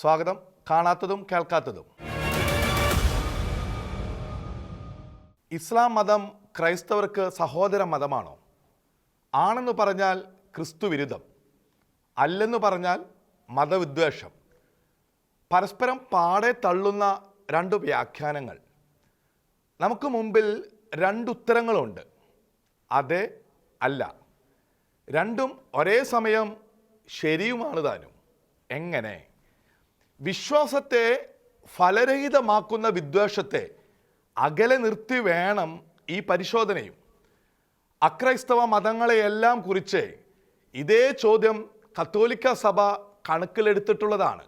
സ്വാഗതം. കാണാത്തതും കേൾക്കാത്തതും. ഇസ്ലാം മതം ക്രൈസ്തവർക്ക് സഹോദര മതമാണോ? ആണെന്ന് പറഞ്ഞാൽ ക്രിസ്തുവിരുദ്ധം. അല്ലെന്ന് പറഞ്ഞാൽ മതവിദ്വേഷം. പരസ്പരം പാടെ തള്ളുന്ന രണ്ട് വ്യാഖ്യാനങ്ങൾ. നമുക്ക് മുമ്പിൽ രണ്ടുത്തരങ്ങളുണ്ട് അതെ അല്ല. രണ്ടും ഒരേ സമയം ശരിയുമാണ് താനും. എങ്ങനെ? വിശ്വാസത്തെ ഫലരഹിതമാക്കുന്ന വിദ്വേഷത്തെ അകലെ നിർത്തി വേണം ഈ പരിശോധനയും. അക്രൈസ്തവ മതങ്ങളെയെല്ലാം കുറിച്ച് ഇതേ ചോദ്യം കത്തോലിക്ക സഭ കണക്കിലെടുത്തിട്ടുള്ളതാണ്.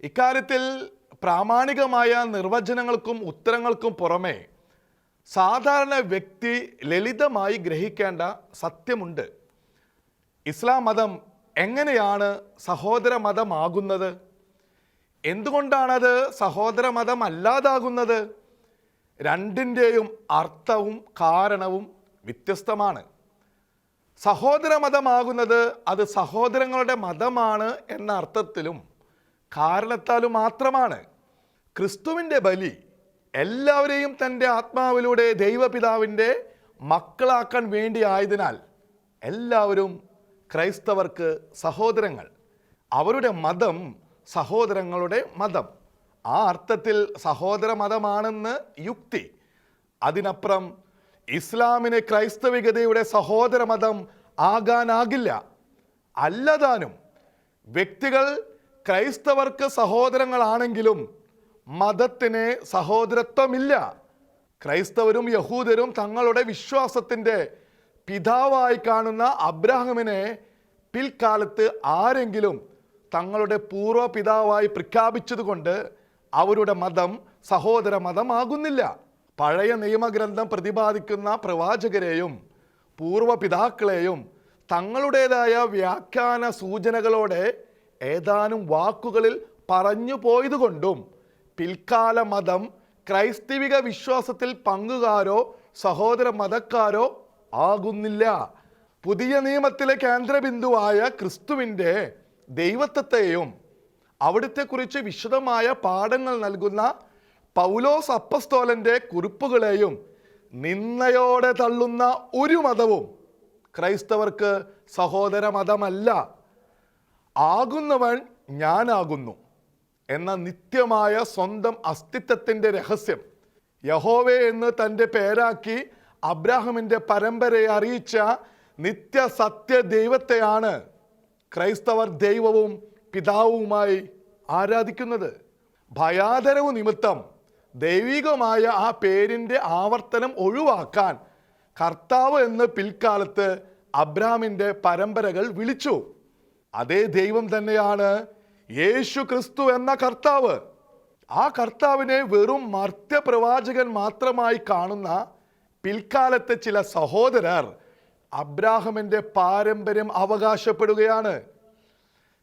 ഇക്കാര്യത്തിൽ പ്രാമാണികമായ നിർവചനങ്ങൾക്കും ഉത്തരങ്ങൾക്കും പുറമെ സാധാരണ വ്യക്തി ലളിതമായി ഗ്രഹിക്കേണ്ട സത്യമുണ്ട്. ഇസ്ലാം മതം എങ്ങനെയാണ് സഹോദര മതമാകുന്നത് എന്തുകൊണ്ടാണത് സഹോദര മതം അല്ലാതാകുന്നത് രണ്ടിന്റെയും അർത്ഥവും കാരണവും വ്യത്യസ്തമാണ്. സഹോദര മതമാകുന്നത് അത് സഹോദരങ്ങളുടെ മതമാണ് എന്ന അർത്ഥത്തിലും കാരണത്താലും മാത്രമാണ്. ക്രിസ്തുവിന്റെ ബലി എല്ലാവരെയും തന്റെ ആത്മാവിലൂടെ ദൈവപിതാവിന്റെ മക്കളാക്കാൻ വേണ്ടി ആയതിനാൽ എല്ലാവരും ക്രൈസ്തവർക്ക് സഹോദരങ്ങൾ. അവരുടെ മതം സഹോദരങ്ങളുടെ മതം. ആ അർത്ഥത്തിൽ സഹോദര മതമാണെന്ന് യുക്തി. അതിനപ്പുറം ഇസ്ലാമിന് ക്രൈസ്തവികതയുടെ സഹോദര മതം ആകാനാകില്ല. അല്ലതാനും വ്യക്തികൾ ക്രൈസ്തവർക്ക് സഹോദരങ്ങളാണെങ്കിലും മതത്തിന് സഹോദരത്വമില്ല. ക്രൈസ്തവരും യഹൂദരും തങ്ങളുടെ വിശ്വാസത്തിന്റെ പിതാവായി കാണുന്ന അബ്രാഹമിനെ പിൽക്കാലത്ത് ആരെങ്കിലും തങ്ങളുടെ പൂർവ പിതാവായി പ്രഖ്യാപിച്ചതുകൊണ്ട് അവരുടെ മതം സഹോദര മതമാകുന്നില്ല. പഴയ നിയമഗ്രന്ഥം പ്രതിപാദിക്കുന്ന പ്രവാചകരെയും പൂർവ പിതാക്കളെയും തങ്ങളുടേതായ വ്യാഖ്യാന സൂചനകളോടെ ഏതാനും വാക്കുകളിൽ പറഞ്ഞു പോയതുകൊണ്ടും പിൽക്കാല മതം ക്രൈസ്തവിക വിശ്വാസത്തിൽ പങ്കുകാരോ സഹോദര മതക്കാരോ ആകുന്നില്ല. പുതിയ നിയമത്തിലെ കേന്ദ്രബിന്ദുവായ ക്രിസ്തുവിന്റെ ദൈവത്വത്തെയും അവിടുത്തെക്കുറിച്ച് വിശദമായ പാഠങ്ങൾ നൽകുന്ന പൗലോസ് അപ്പസ്തോലന്റെ കുറിപ്പുകളെയും നിന്നയോടെ തള്ളുന്ന ഒരു മതവും ക്രൈസ്തവർക്ക് സഹോദര മതമല്ല ആകുന്നവൻ ഞാനാകുന്നു എന്ന നിത്യമായ സ്വന്തം അസ്തിത്വത്തിന്റെ രഹസ്യം യഹോവെ എന്ന് തന്റെ പേരാക്കി അബ്രാഹമിന്റെ പരമ്പരയെ അറിയിച്ച നിത്യസത്യ ദൈവത്തെയാണ് ക്രൈസ്തവർ ദൈവവും പിതാവുമായി ആരാധിക്കുന്നത് ഭയാദരവ് നിമിത്തം ദൈവികമായ ആ പേരിന്റെ ആവർത്തനം ഒഴിവാക്കാൻ കർത്താവ് എന്ന് പിൽക്കാലത്ത് അബ്രാമിന്റെ പരമ്പരകൾ വിളിച്ചു. അതേ ദൈവം തന്നെയാണ് യേശു ക്രിസ്തു എന്ന കർത്താവ്. ആ കർത്താവിനെ വെറും മർത്യപ്രവാചകൻ മാത്രമായി കാണുന്ന പിൽക്കാലത്തെ ചില സഹോദരർ അബ്രാഹമിന്റെ പാരമ്പര്യം അവകാശപ്പെടുകയാണ്.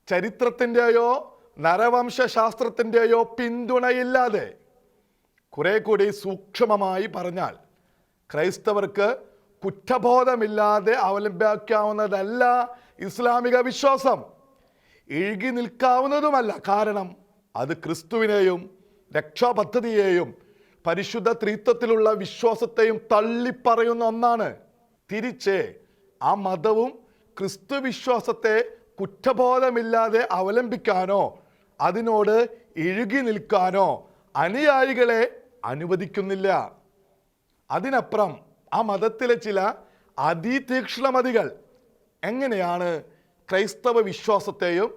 ചരിത്രത്തിന്റെയോ നരവംശാസ്ത്രത്തിന്റെയോ പിന്തുണയില്ലാതെ കുറെ കൂടി സൂക്ഷ്മമായി പറഞ്ഞാൽ ക്രൈസ്തവർക്ക് കുറ്റബോധമില്ലാതെ അവലംബിക്കാവുന്നതല്ല ഇസ്ലാമിക വിശ്വാസം. എഴുകി നിൽക്കാവുന്നതുമല്ല. കാരണം അത് ക്രിസ്തുവിനെയും രക്ഷാപദ്ധതിയെയും പരിശുദ്ധ ത്രീത്വത്തിലുള്ള വിശ്വാസത്തെയും തള്ളിപ്പറയുന്ന ഒന്നാണ്. തിരിച്ച് ആ മതവും ക്രിസ്തുവിശ്വാസത്തെ കുറ്റബോധമില്ലാതെ അവലംബിക്കാനോ അതിനോട് ഇഴുകി നിൽക്കാനോ അനുയായികളെ അനുവദിക്കുന്നില്ല. അതിനപ്പുറം ആ മതത്തിലെ ചില അതിതീക്ഷ്ണമതികൾ എങ്ങനെയാണ് ക്രൈസ്തവ വിശ്വാസത്തെയും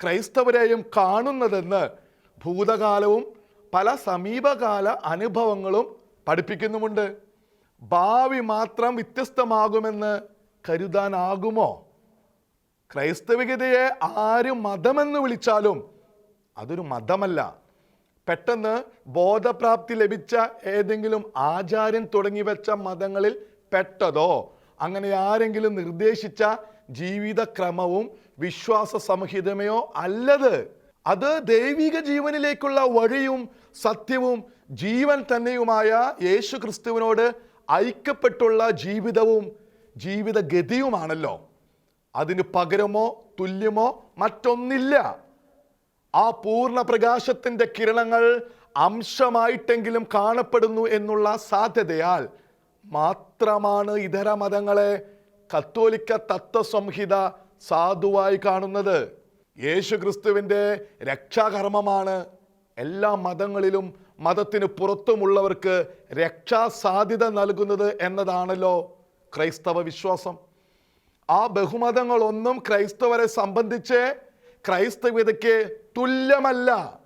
ക്രൈസ്തവരെയും കാണുന്നതെന്ന് ഭൂതകാലവും പല സമീപകാല അനുഭവങ്ങളും പഠിപ്പിക്കുന്നുമുണ്ട്. ഭാവി മാത്രം വ്യത്യസ്തമാകുമെന്ന് കരുതാനാകുമോ? ക്രൈസ്തവികതയെ ആര് മതമെന്ന് വിളിച്ചാലും അതൊരു മതമല്ല. പെട്ടെന്ന് ബോധപ്രാപ്തി ലഭിച്ച ഏതെങ്കിലും ആചാര്യൻ തുടങ്ങി വെച്ച മതങ്ങളിൽ പെട്ടതോ അങ്ങനെ ആരെങ്കിലും നിർദ്ദേശിച്ച ജീവിതക്രമവും വിശ്വാസ സംഹിതമയോ അല്ലത്. അത് ദൈവിക ജീവനിലേക്കുള്ള വഴിയും സത്യവും ജീവൻ തന്നെയുമായ യേശു ക്രിസ്തുവിനോട് ഐക്യപ്പെട്ടുള്ള ജീവിതവും ജീവിതഗതിയുമാണല്ലോ. അതിന് പകരമോ തുല്യമോ മറ്റൊന്നില്ല. ആ പൂർണ പ്രകാശത്തിന്റെ കിരണങ്ങൾ അംശമായിട്ടെങ്കിലും കാണപ്പെടുന്നു എന്നുള്ള സാധ്യതയാൽ മാത്രമാണ് ഇതര മതങ്ങളെ കത്തോലിക്ക തത്വസംഹിത സാധുവായി കാണുന്നത്. യേശു ക്രിസ്തുവിന്റെ രക്ഷാകർമ്മമാണ് എല്ലാ മതങ്ങളിലും മതത്തിന് പുറത്തുമുള്ളവർക്ക് രക്ഷാസാധ്യത നൽകുന്നത് എന്നതാണല്ലോ ക്രൈസ്തവ വിശ്വാസം. ആ ബഹുമതങ്ങളൊന്നും ക്രൈസ്തവരെ സംബന്ധിച്ച് ക്രൈസ്തവ്യതയ്ക്ക് തുല്യമല്ല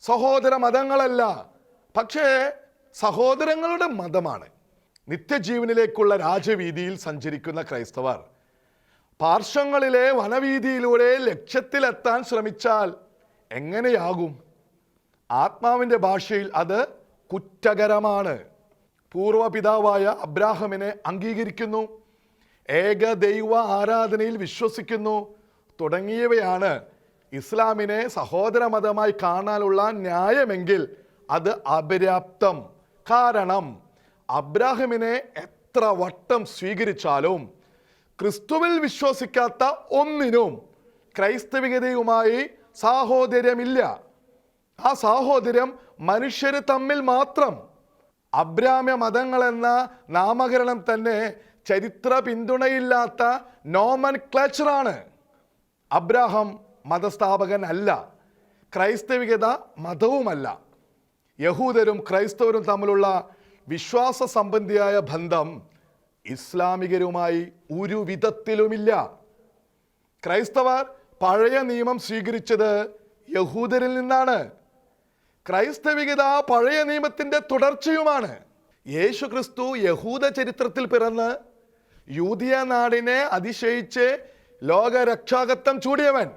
സഹോദര മതങ്ങളല്ല പക്ഷേ സഹോദരങ്ങളുടെ മതമാണ്. നിത്യജീവനിലേക്കുള്ള രാജവീതിയിൽ സഞ്ചരിക്കുന്ന ക്രൈസ്തവർ പാർശ്വങ്ങളിലെ വനവീതിയിലൂടെ ലക്ഷ്യത്തിലെത്താൻ ശ്രമിച്ചാൽ എങ്ങനെയാകും? ആത്മാവിന്റെ ഭാഷയിൽ അത് കുറ്റകരമാണ്. പൂർവപിതാവായ അബ്രാഹമിനെ അംഗീകരിക്കുന്നു. ഏകദൈവ ആരാധനയിൽ വിശ്വസിക്കുന്നു. തുടങ്ങിയവയാണ് ഇസ്ലാമിനെ സഹോദര മതമായി കാണാനുള്ള ന്യായമെങ്കിൽ അത് അപര്യാപ്തം. കാരണം അബ്രാഹിമിനെ എത്ര വട്ടം സ്വീകരിച്ചാലും ക്രിസ്തുവിൽ വിശ്വസിക്കാത്ത ഒന്നിനും ക്രൈസ്തവികതയുമായി സാഹോദര്യമില്ല. ആ സാഹോദര്യം മനുഷ്യർ തമ്മിൽ മാത്രം അബ്രാമ്യ മതങ്ങൾ എന്ന നാമകരണം തന്നെ ചരിത്ര പിന്തുണയില്ലാത്ത നോമൻ ക്ലച്ചറാണ്. അബ്രാഹം മതസ്ഥാപകൻ അല്ല ക്രൈസ്തവികത മതവുമല്ല. യഹൂദരും ക്രൈസ്തവരും തമ്മിലുള്ള വിശ്വാസ സംബന്ധിയായ ബന്ധം ഇസ്ലാമികരുമായി ഒരു വിധത്തിലുമില്ല. ക്രൈസ്തവർ പഴയ നിയമം സ്വീകരിച്ചത് യഹൂദരിൽ നിന്നാണ്. ക്രൈസ്തവികത പഴയ നിയമത്തിന്റെ തുടർച്ചയുമാണ്. യേശു ക്രിസ്തു യഹൂദ ചരിത്രത്തിൽ പിറന്ന് യൂതിയ നാടിനെ അതിശയിച്ച് ലോകരക്ഷാകത്വം ചൂടിയവൻ.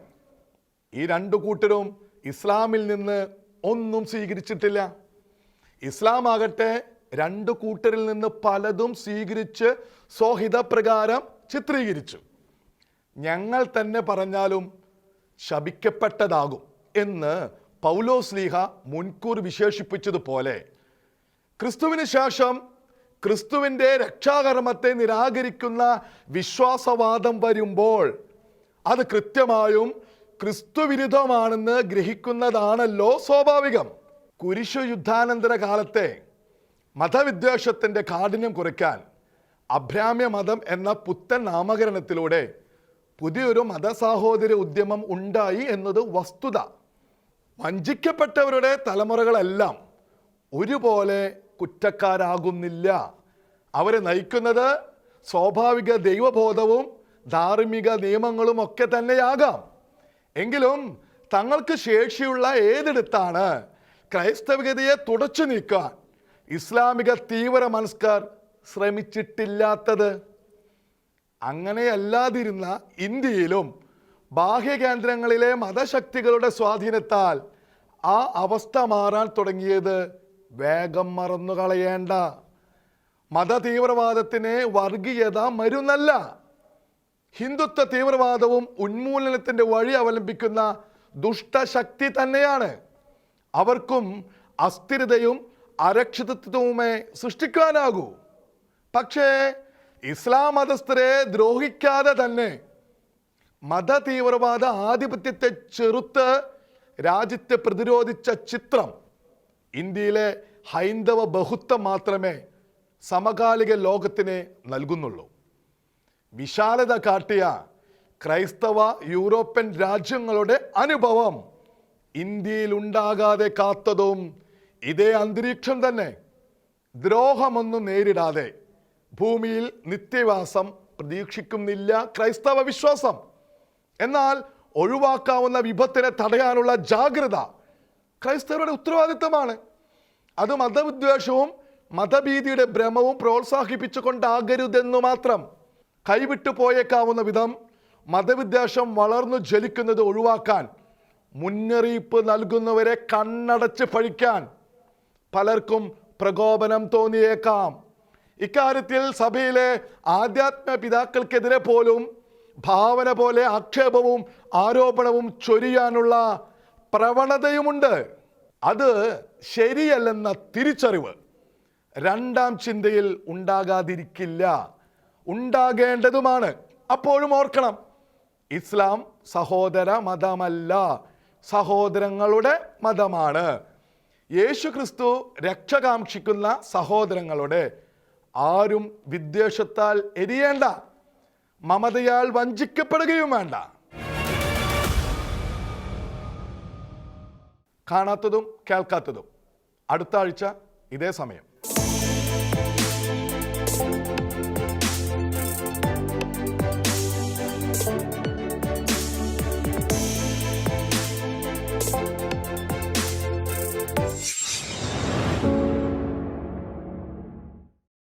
ഈ രണ്ടു കൂട്ടരും ഇസ്ലാമിൽ നിന്ന് ഒന്നും സ്വീകരിച്ചിട്ടില്ല. ഇസ്ലാം ആകട്ടെ രണ്ടു കൂട്ടരിൽ നിന്ന് പലതും സ്വീകരിച്ച് സ്വഹിതപ്രകാരം ചിത്രീകരിച്ചു. ഞങ്ങൾ തന്നെ പറഞ്ഞാലും ശപിക്കപ്പെട്ടതാകും എന്ന് പൗലോസ്ലീഹ മുൻകൂർ വിശേഷിപ്പിച്ചതുപോലെ ക്രിസ്തുവിന് ശേഷം ക്രിസ്തുവിന്റെ രക്ഷാകർമ്മത്തെ നിരാകരിക്കുന്ന വിശ്വാസവാദം വരുമ്പോൾ അത് കൃത്യമായും ക്രിസ്തുവിരുദ്ധമാണെന്ന് ഗ്രഹിക്കുന്നതാണല്ലോ സ്വാഭാവികം. കുരിശു യുദ്ധാനന്തര കാലത്തെ മതവിദ്വേഷത്തിന്റെ കാഠിന്യം കുറയ്ക്കാൻ അഭ്രാമ്യ മതം എന്ന പുത്തൻ നാമകരണത്തിലൂടെ പുതിയൊരു മതസാഹോദര്യ ഉദ്യമം ഉണ്ടായി എന്നത് വസ്തുത. വഞ്ചിക്കപ്പെട്ടവരുടെ തലമുറകളെല്ലാം ഒരുപോലെ കുറ്റക്കാരാകുന്നില്ല. അവരെ നയിക്കുന്നത് സ്വാഭാവിക ദൈവബോധവും ധാർമ്മിക നിയമങ്ങളും ഒക്കെ തന്നെയാകാം. എങ്കിലും തങ്ങൾക്ക് ശേഷിയുള്ള ഏതെടുത്താണ് ക്രൈസ്തവികതയെ തുടച്ചു നീക്കാൻ ഇസ്ലാമിക തീവ്ര മനസ്കാർ ശ്രമിച്ചിട്ടില്ലാത്തത്? അങ്ങനെയല്ലാതിരുന്ന ഇന്ത്യയിലും ബാഹ്യകേന്ദ്രങ്ങളിലെ മതശക്തികളുടെ സ്വാധീനത്താൽ ആ അവസ്ഥ മാറാൻ തുടങ്ങിയത് വേഗം മറന്നു കളയേണ്ട. മതതീവ്രവാദത്തിനെ വർഗീയത മരുന്നല്ല. ഹിന്ദുത്വ തീവ്രവാദവും ഉന്മൂലനത്തിന്റെ വഴി അവലംബിക്കുന്ന ദുഷ്ടശക്തി തന്നെയാണ്. അവർക്കും അസ്ഥിരതയും അരക്ഷിതത്വവുമേ സൃഷ്ടിക്കാനാകൂ പക്ഷേ ഇസ്ലാം മതസ്ഥരെ ദ്രോഹിക്കാതെ തന്നെ മത തീവ്രവാദ ആധിപത്യത്തെ ചെറുത്ത് രാജ്യത്തെ പ്രതിരോധിച്ച ചിത്രം. ഇന്ത്യയിലെ ഹൈന്ദവ ബഹുത്വം മാത്രമേ സമകാലിക ലോകത്തിന് നൽകുന്നുള്ളൂ. വിശാലത കാട്ടിയ ക്രൈസ്തവ യൂറോപ്യൻ രാജ്യങ്ങളുടെ അനുഭവം ഇന്ത്യയിൽ ഉണ്ടാകാതെ കാത്തതും ഇതേ അന്തരീക്ഷം തന്നെ. ദ്രോഹമൊന്നും നേരിടാതെ ഭൂമിയിൽ നിത്യവാസം പ്രതീക്ഷിക്കുന്നില്ല ക്രൈസ്തവ വിശ്വാസം. എന്നാൽ ഒഴിവാക്കാവുന്ന വിപത്തിനെ തടയാനുള്ള ജാഗ്രത ക്രൈസ്തവരുടെ ഉത്തരവാദിത്തമാണ്. അത് മതവിദ്വേഷവും മതഭീതിയുടെ ഭ്രമവും പ്രോത്സാഹിപ്പിച്ചുകൊണ്ടാകരുതെന്നു മാത്രം. കൈവിട്ടു പോയേക്കാവുന്ന വിധം മതവിദ്വേഷം വളർന്നു ജ്വലിക്കുന്നത് ഒഴിവാക്കാൻ മുന്നറിയിപ്പ് നൽകുന്നവരെ കണ്ണടച്ച് പഴിക്കാൻ പലർക്കും പ്രകോപനം തോന്നിയേക്കാം. ഇക്കാര്യത്തിൽ സഭയിലെ ആധ്യാത്മ പിതാക്കൾക്കെതിരെ പോലും ഭാവന പോലെ ആക്ഷേപവും ആരോപണവും ചൊരിയാനുള്ള പ്രവണതയുമുണ്ട്. അത് ശരിയല്ലെന്ന തിരിച്ചറിവ് രണ്ടാം ചിന്തയിൽ ഉണ്ടാകാതിരിക്കില്ല. ഉണ്ടാകേണ്ടതുമാണ്. അപ്പോഴും ഓർക്കണം ഇസ്ലാം സഹോദര മതമല്ല സഹോദരങ്ങളുടെ മതമാണ്. യേശു ക്രിസ്തു രക്ഷകാംക്ഷിക്കുന്ന സഹോദരങ്ങളുടെ ആരും വിദ്വേഷത്താൽ എരിയേണ്ട. മമതയാൽ വഞ്ചിക്കപ്പെടുകയും വേണ്ട. കാണാത്തതും കേൾക്കാത്തതും. അടുത്ത ആഴ്ച ഇതേ സമയം.